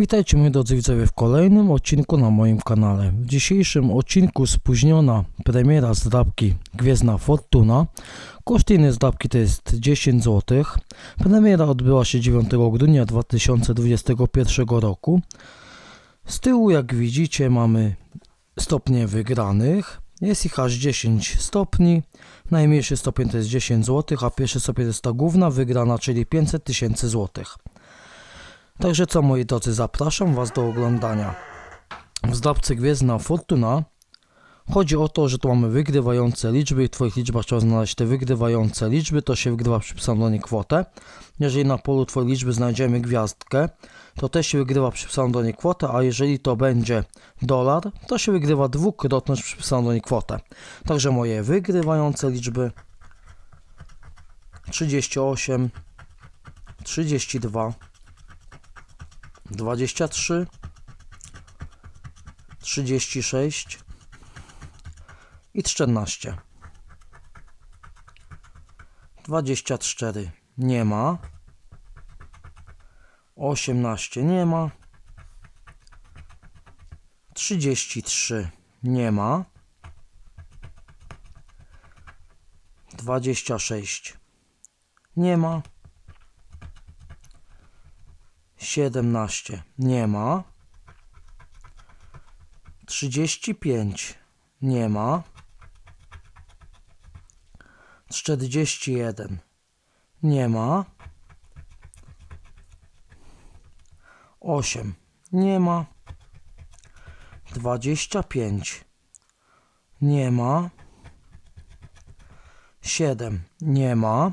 Witajcie moi drodzy widzowie w kolejnym odcinku na moim kanale. W dzisiejszym odcinku spóźniona premiera zdrabki Gwiezdna Fortuna. Koszt jednej zdrabki to jest 10 zł. Premiera odbyła się 9 grudnia 2021 roku. Z tyłu jak widzicie mamy stopnie wygranych. Jest ich aż 10 stopni. Najmniejszy stopień to jest 10 zł, a pierwszy stopień to jest ta główna wygrana, czyli 500 tysięcy złotych. Także co moi drodzy, zapraszam Was do oglądania. W zdawcy Gwiezdna Fortuna chodzi o to, że tu mamy wygrywające liczby i w Twoich liczbach trzeba znaleźć te wygrywające liczby, to się wygrywa przypisaną do niej kwotę. Jeżeli na polu Twojej liczby znajdziemy gwiazdkę, to też się wygrywa przypisaną do niej kwotę, a jeżeli to będzie dolar, to się wygrywa dwukrotność przypisaną do niej kwotę. Także moje wygrywające liczby 38, 32, 23, 36 i 14. 24 nie ma. 18 nie ma. 33 nie ma. 26 nie ma. 17 nie ma. 35 nie ma. 41 nie ma. 8 nie ma. 25 nie ma. 7 nie ma.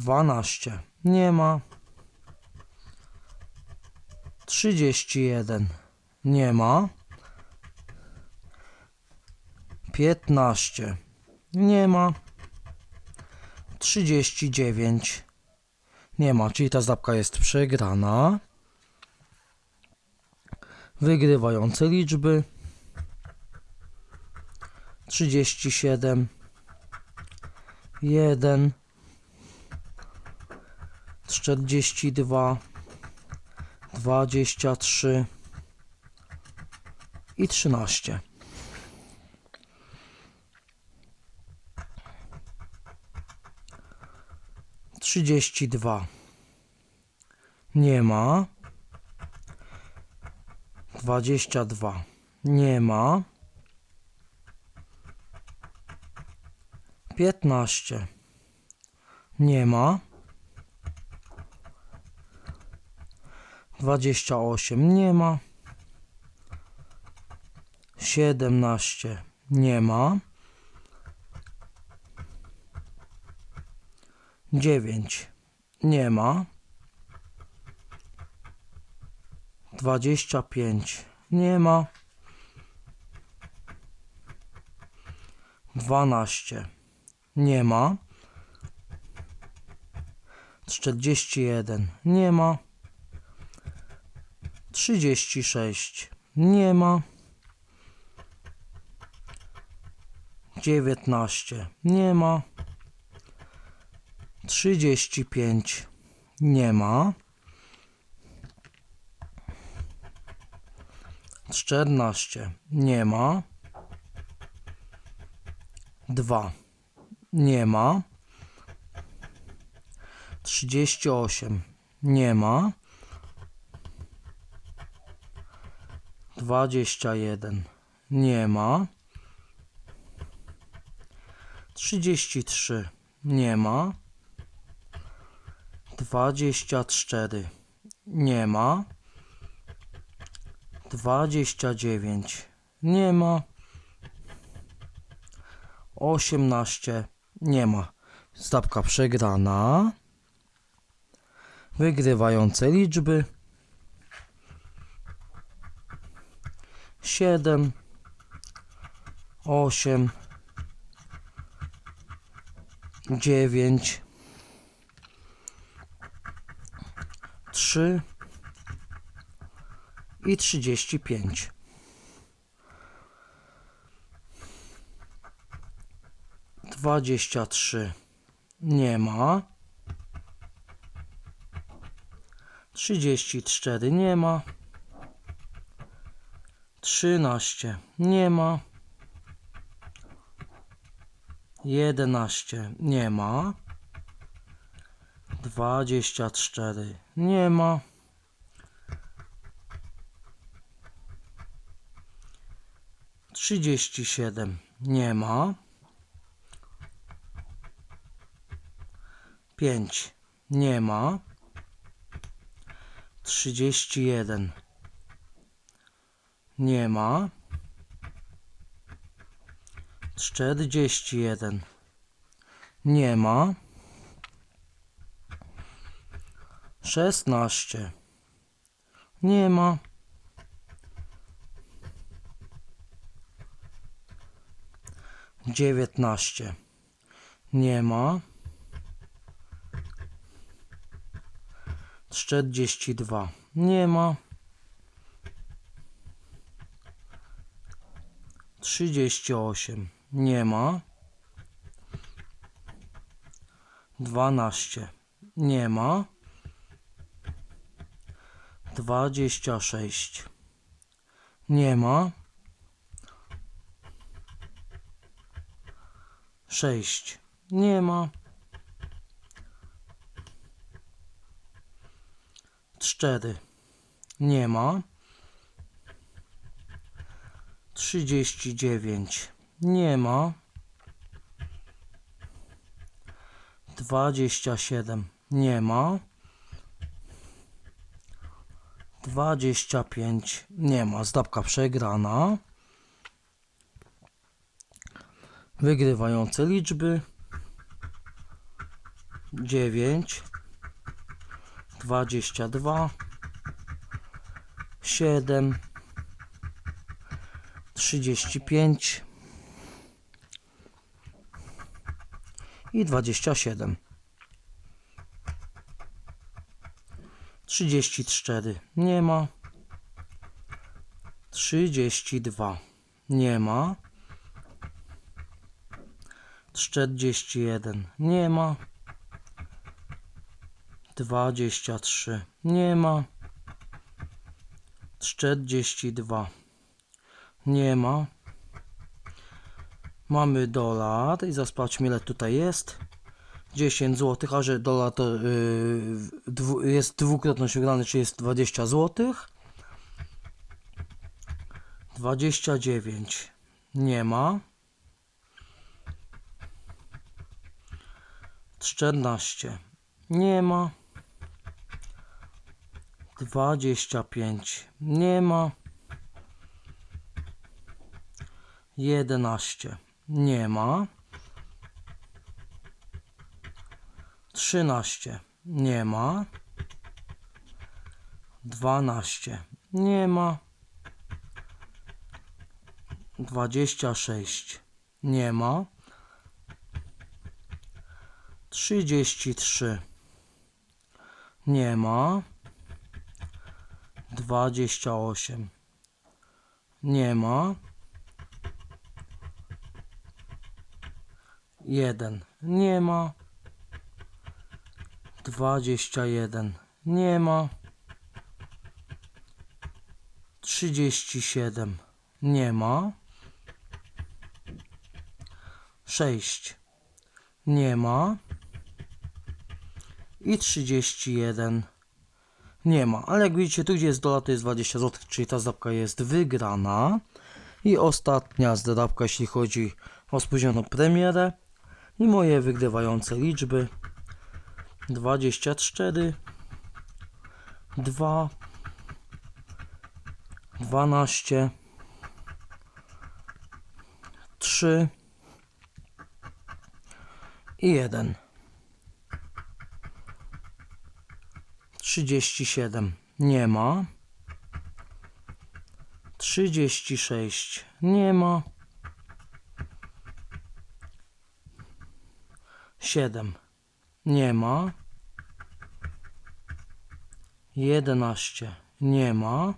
12 nie ma. 31 nie ma. 15 nie ma. 39 nie ma, czyli ta zapka jest przegrana. Wygrywające liczby 37 1 42 23 i 13. Trzydzieści dwa. Nie ma. Dwadzieścia dwa. Nie ma. Piętnaście. Nie ma. 28 nie ma. 17 nie ma. 9 nie ma. 25 nie ma. 12 nie ma. 41 nie ma. 36 nie ma. 19 nie ma. 35 nie ma. 14 nie ma. 2 nie ma. 38 nie ma. 21 nie ma. 33 nie ma. 24 nie ma. 29 nie ma. 18 nie ma. Zdabka przegrana. Wygrywające liczby. 7 8 9 3 i 35. Dwadzieścia trzy nie ma. Trzydzieści cztery nie ma. Trzynaście nie ma. Jedenaście nie ma. Dwadzieścia cztery nie ma. Trzydzieści siedem nie ma. Pięć nie ma. Trzydzieści jeden nie ma. Czterdzieści jeden nie ma. Szesnaście nie ma. Dziewiętnaście nie ma. Czterdzieści dwa nie ma. Trzydzieści osiem nie ma. Dwanaście nie ma. Dwadzieścia sześć nie ma. Sześć nie ma. Cztery nie ma. Trzydzieści dziewięć nie ma. Dwadzieścia siedem nie ma. Dwadzieścia pięć nie ma. Zdabka przegrana. Wygrywające liczby. Dziewięć. Dwadzieścia dwa. Siedem. Trzydzieści pięć. I dwadzieścia siedem. Trzydzieści cztery. Nie ma. Trzydzieści dwa. Nie ma. Czterdzieści jeden. Nie ma. Dwadzieścia trzy. Nie ma. Czterdzieści dwa. Nie ma. Mamy dolar i zasprawdźmy ile tutaj jest. 10 zł, a że dolar to yy, dwu, jest dwukrotność wygrany, czyli jest 20 zł. 29 nie ma. 14 nie ma. 25 nie ma. 11 nie ma. 13 nie ma. 12 nie ma. 26 nie ma. 33 nie ma. 28 nie ma. 1 nie ma. 21 nie ma. 37 nie ma. 6 nie ma. I 31 nie ma. Ale jak widzicie, tu gdzie jest dolar, to jest 20 zł, czyli ta zdabka jest wygrana. I ostatnia zdabka, jeśli chodzi o spóźnioną premierę. I moje wygrywające liczby. 24 2 12 3 i 1. 37 nie ma. 36 nie ma. 7 nie ma. 11 nie ma.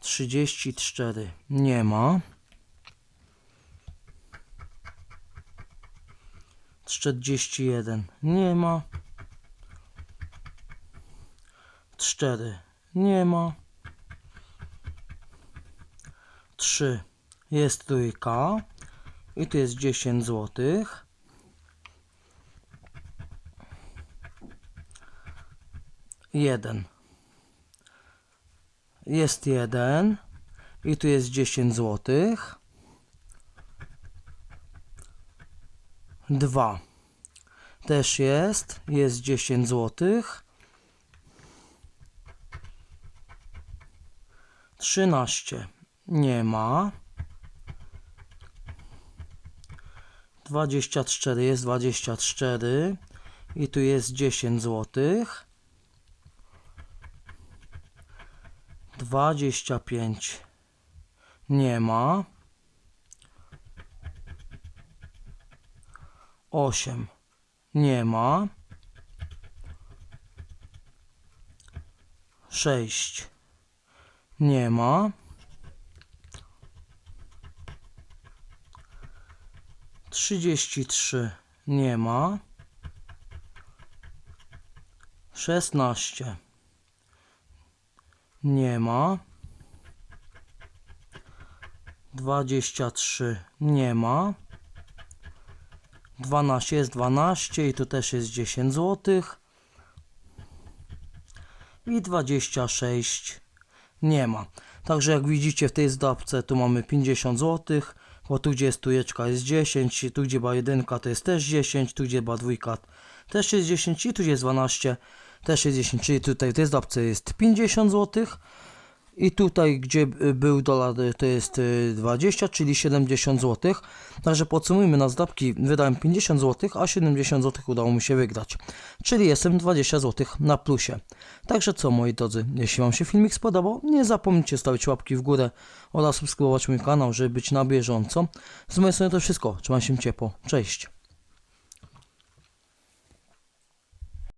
34 nie ma. 41 nie ma. 4 nie ma. 3 jest trójka i tu jest 10 złotych. Jeden. Jest jeden i tu jest 10 złotych. Dwa. Też jest, jest 10 złotych. 13 nie ma. 24 jest 24 i tu jest 10 złotych. 25 nie ma. 8 nie ma. 6 nie ma. 33 nie ma. 16 nie ma. 23 nie ma. 12 jest 12 i tu też jest 10 złotych. I 26 nie ma. Także jak widzicie w tej zdawce tu mamy 50 zł, bo tu gdzie jest tujeczka jest 10, tu gdzie była jedynka to jest też 10, tu gdzie była dwójka też jest 10 i tu gdzie jest 12 też jest 10, czyli tutaj w tej zdawce jest 50 zł. I tutaj, gdzie y, był dolar, y, to jest y, 20, czyli 70 zł. Także podsumujmy na zdawki, wydałem 50 zł, a 70 zł udało mi się wygrać. Czyli jestem 20 zł na plusie. Także co moi drodzy, jeśli Wam się filmik spodobał, nie zapomnijcie stawić łapki w górę oraz subskrybować mój kanał, żeby być na bieżąco. Z mojej strony to wszystko. Trzymaj się ciepło. Cześć.